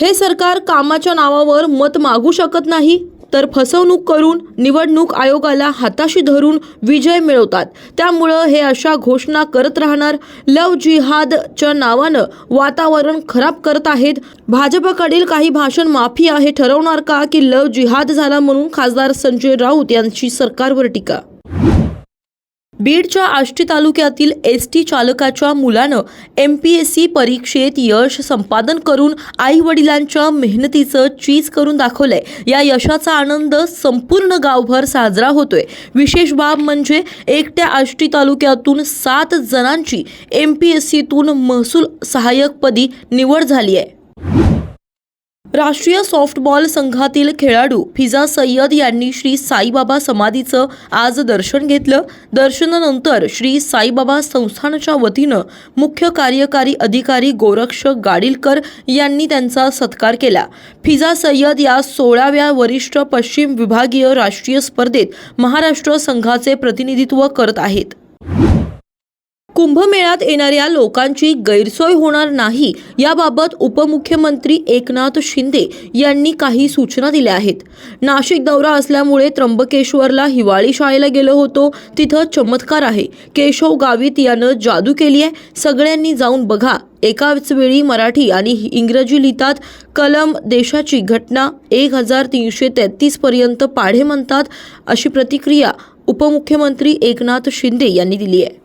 हे सरकार कामाच्या नावावर मत मागू शकत नाही तर फसवणूक करून निवडणूक आयोगाला हाताशी धरून विजय मिळवतात. त्यामुळं हे अशा घोषणा करत राहणार. लव जिहादच्या नावानं वातावरण खराब करत आहेत. भाजपकडील काही भाषण माफिया हे ठरवणार का की लव जिहाद झाला म्हणून खासदार संजय राऊत यांची सरकारवर टीका? बीडच्या आष्टी तालुक्यातील एस टी चालकाच्या मुलानं एम पी एस सी परीक्षेत यश संपादन करून आई वडिलांच्या मेहनतीचं चीज करून दाखवलंय. या यशाचा आनंद संपूर्ण गावभर साजरा होतोय. विशेष बाब म्हणजे एकट्या आष्टी तालुक्यातून सात जणांची एम पी एस सीतून महसूल सहाय्यकपदी निवड झाली आहे राष्ट्रीय सॉफ्टबॉल संघातील खेळाडू फिजा सय्यद यांनी श्री साईबाबा समाधीचं आज दर्शन घेतलं. दर्शनानंतर श्री साईबाबा संस्थानच्या वतीनं मुख्य कार्यकारी अधिकारी गोरक्ष गाडीलकर यांनी त्यांचा सत्कार केला. फिजा सय्यद या सोळाव्या वरिष्ठ पश्चिम विभागीय राष्ट्रीय स्पर्धेत महाराष्ट्र संघाचे प्रतिनिधित्व करत आहेत. कुंभमेळ्यात येणाऱ्या लोकांची गैरसोय होणार नाही याबाबत उपमुख्यमंत्री एकनाथ शिंदे यांनी काही सूचना दिल्या आहेत. नाशिक दौरा असल्यामुळे त्र्यंबकेश्वरला हिवाळी शाळेला गेलो होतो. तिथं चमत्कार आहे. केशव गावित यानं जादू केली आहे. सगळ्यांनी जाऊन बघा. एकाच वेळी मराठी आणि इंग्रजी लिहितात. कलम देशाची घटना एक हजार तीनशे तेहतीस पर्यंत पाढे म्हणतात अशी प्रतिक्रिया उपमुख्यमंत्री एकनाथ शिंदे यांनी दिली आहे.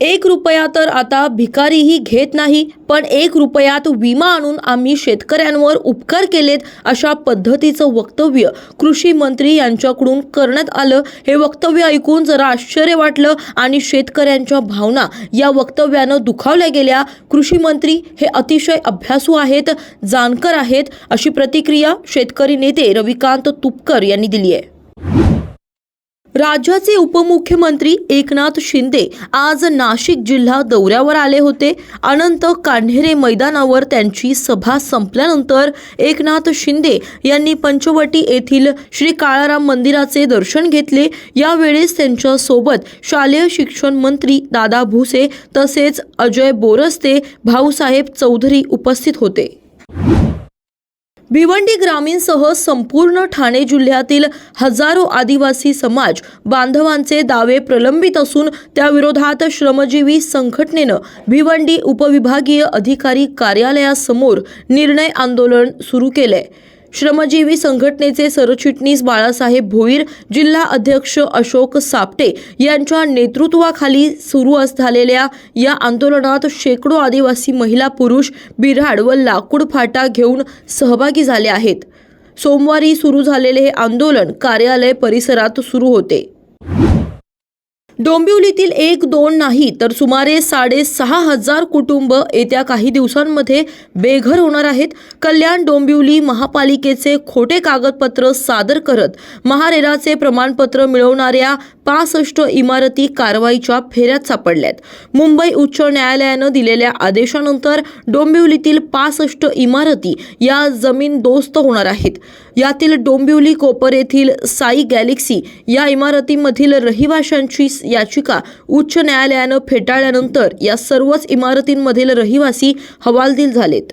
एक रुपया तर आता भिकारीही घेत नाही पण एक रुपयात विमा आणून आम्ही शेतकऱ्यांवर उपकार केलेत अशा पद्धतीचं वक्तव्य कृषी मंत्री यांच्याकडून करण्यात आलं. हे वक्तव्य ऐकून जरा आश्चर्य वाटलं आणि शेतकऱ्यांच्या भावना या वक्तव्यानं दुखावल्या गेल्या. कृषी मंत्री हे अतिशय अभ्यासू आहेत जाणकार आहेत अशी प्रतिक्रिया शेतकरी नेते रविकांत तुपकर यांनी दिली आहे. राज्याचे उपमुख्यमंत्री एकनाथ शिंदे आज नाशिक जिल्हा दौऱ्यावर आले होते. अनंत कान्हेरे मैदानावर त्यांची सभा संपल्यानंतर एकनाथ शिंदे यांनी पंचवटी येथील श्री काळाराम मंदिराचे दर्शन घेतले. यावेळेस त्यांच्यासोबत शालेय शिक्षण मंत्री दादा भुसे तसेच अजय बोरस्ते भाऊसाहेब चौधरी उपस्थित होते. भिवंडी ग्रामीणसह संपूर्ण ठाणे जिल्ह्यातील हजारो आदिवासी समाज बांधवांचे दावे प्रलंबित असून त्याविरोधात श्रमजीवी संघटनेनं भिवंडी उपविभागीय अधिकारी कार्यालयासमोर निर्णय आंदोलन सुरू केलंय. श्रमजीवी संघटनेचे सरचिटणीस बाळासाहेब भोईर जिल्हा अध्यक्ष अशोक सापटे यांच्या नेतृत्वाखाली सुरू अस- झालेल्या या आंदोलनात शेकडो आदिवासी महिला पुरुष बिराड व लाकूड फाटा घेऊन सहभागी झाले आहेत. सोमवारी सुरू झालेले हे आंदोलन कार्यालय परिसरात सुरू होते. डोंबिवलीतील एक दोन नाही तर सुमारे साडेसहा हजार कुटुंब येत्या काही दिवसांमध्ये बेघर होणार आहेत. कल्याण डोंबिवली महापालिकेचे खोटे कागदपत्र सादर करत महारेराचे प्रमाणपत्र मिळवणाऱ्या पासष्ट इमारती कारवाईच्या फेऱ्यात सापडल्यात. मुंबई उच्च न्यायालयानं दिलेल्या आदेशानंतर डोंबिवलीतील पासष्ट इमारती या जमीन दोस्त होणार आहेत. यातील डोंबिवली कोपर येथील साई गॅलेक्सी या इमारतीमधील रहिवाशांची याचिका उच्च न्यायालयानं फेटाळल्यानंतर या सर्वच इमारतींमधील रहिवासी हवालदिल झालेत.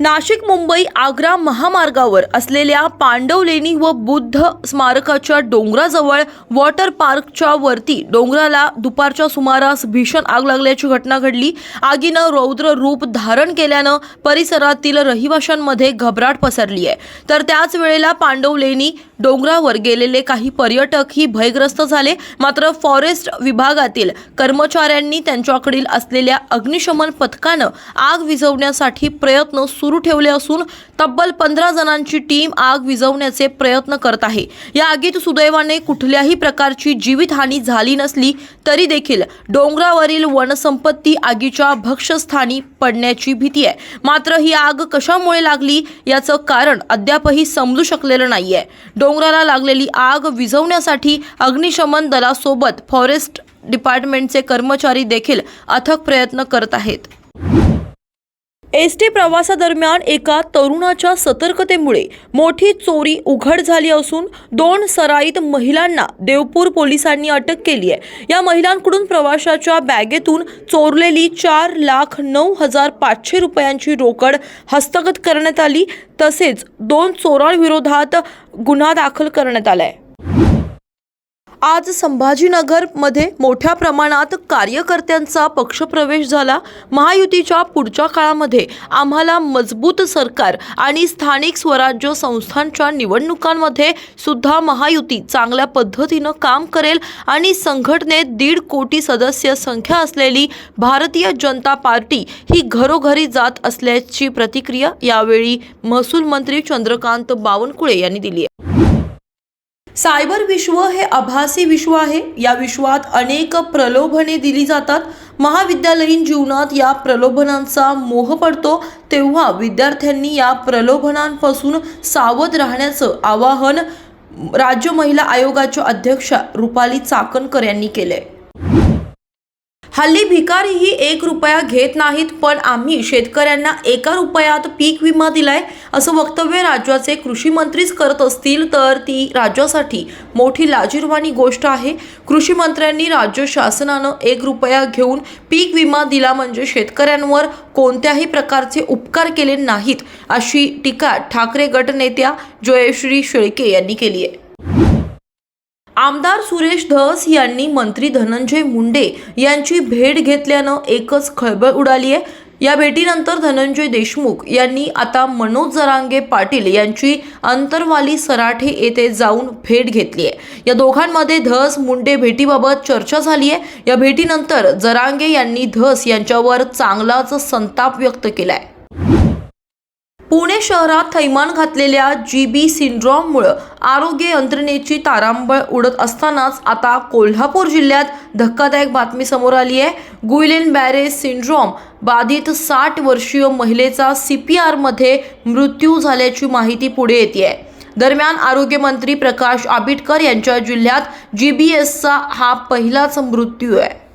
नाशिक मुंबई आग्रा महामार्गावर असलेल्या पांडवलेणी व बुद्ध स्मारकाच्या डोंगराजवळ वॉटर पार्कच्या वरती डोंगराला दुपारच्या सुमारास भीषण आग लागल्याची घटना घडली. आगीनं रौद्र रूप धारण केल्यानं परिसरातील रहिवाशांमध्ये घबराट पसरली आहे. तर त्याच वेळेला पांडवलेणी डोंगरावर गेलेले काही पर्यटकही भयग्रस्त झाले. मात्र फॉरेस्ट विभागातील कर्मचाऱ्यांनी त्यांच्याकडील असलेल्या अग्निशमन पथकानं आग विझवण्यासाठी प्रयत्न सुरू ठेवले असून तब्बल पंधरा जणांची टीम आग विझवण्याचे प्रयत्न करत आहे. या आगीत सुदैवाने कुठल्याही प्रकारची जीवितहानी झाली नसली तरी देखील डोंगरावरील वनसंपत्ती आगीच्या भक्षस्थानी पडण्याची भीती आहे. मात्र ही आग कशामुळे लागली याचं कारण अद्यापही समजू शकलेलं नाहीये. डोंगराला लागलेली आग विझवण्यासाठी अग्निशमन दलासोबत फॉरेस्ट डिपार्टमेंटचे कर्मचारी देखील अथक प्रयत्न करत आहेत. एस टी प्रवासादरम्यान एका तरुणाच्या सतर्कतेमुळे मोठी चोरी उघड झाली असून दोन सराईत महिलांना देवपूर पोलिसांनी अटक केली आहे. या महिलांकडून प्रवाशाच्या बॅगेतून चोरलेली चार लाख नऊ हजार पाचशे रुपयांची रोकड हस्तगत करण्यात आली. तसेच दोन चोरांविरोधात गुन्हा दाखल करण्यात आला आहे आज संभाजीनगरमध्ये मोठ्या प्रमाणात कार्यकर्त्यांचा पक्षप्रवेश झाला. महायुतीच्या पुढच्या काळामध्ये आम्हाला मजबूत सरकार आणि स्थानिक स्वराज्य संस्थांच्या निवडणुकांमध्ये सुद्धा महायुती चांगल्या पद्धतीनं काम करेल आणि संघटनेत दीड कोटी सदस्य संख्या असलेली भारतीय जनता पार्टी ही घरोघरी जात असल्याची प्रतिक्रिया यावेळी महसूल मंत्री चंद्रकांत बावनकुळे यांनी दिली आहे. सायबर विश्व हे आभासी विश्व आहे. या विश्वात अनेक प्रलोभने दिली जातात. महाविद्यालयीन जीवनात या प्रलोभनांचा मोह पडतो. तेव्हा विद्यार्थ्यांनी या प्रलोभनांपासून सावध राहण्याचं आवाहन राज्य महिला आयोगाच्या अध्यक्षा रुपाली चाकणकर यांनी केलं आहे हल्ली भिकारीही एक रुपया घेत नाहीत पण आम्ही शेतकऱ्यांना एका रुपयात पीक विमा दिलाय असं वक्तव्य राज्याचे कृषी मंत्रीच करत असतील तर ती राज्यासाठी मोठी लाजीरवाणी गोष्ट आहे. कृषी मंत्र्यांनी राज्य शासनानं एक रुपया घेऊन पीक विमा दिला म्हणजे शेतकऱ्यांवर कोणत्याही प्रकारचे उपकार केले नाहीत अशी टीका ठाकरे गटनेत्या जयश्री शेळके यांनी केली आहे. आमदार सुरेश धस यांनी मंत्री धनंजय मुंडे यांची भेट घेतल्यानं एकच खळबळ उडाली आहे. या भेटीनंतर धनंजय देशमुख यांनी आता मनोज जरांगे पाटील यांची अंतरवाली सराठे येथे जाऊन भेट घेतली आहे. या दोघांमध्ये धस मुंडे भेटीबाबत चर्चा झाली आहे. या भेटीनंतर जरांगे यांनी धस यांच्यावर चांगलाच संताप व्यक्त केला आहे पुणे शहरात थैमान घातलेल्या जी बी सिंड्रॉममुळं आरोग्य यंत्रणेची तारांबळ उडत असतानाच आता कोल्हापूर जिल्ह्यात धक्कादायक बातमी समोर आली आहे. गुइलेन बॅरे सिंड्रॉम बाधित साठ वर्षीय महिलेचा सी पी आरमध्ये मृत्यू झाल्याची माहिती पुढे येते आहे दरम्यान आरोग्यमंत्री प्रकाश आंबेडकर यांच्या जिल्ह्यात जी बी एसचा हा पहिलाच मृत्यू आहे.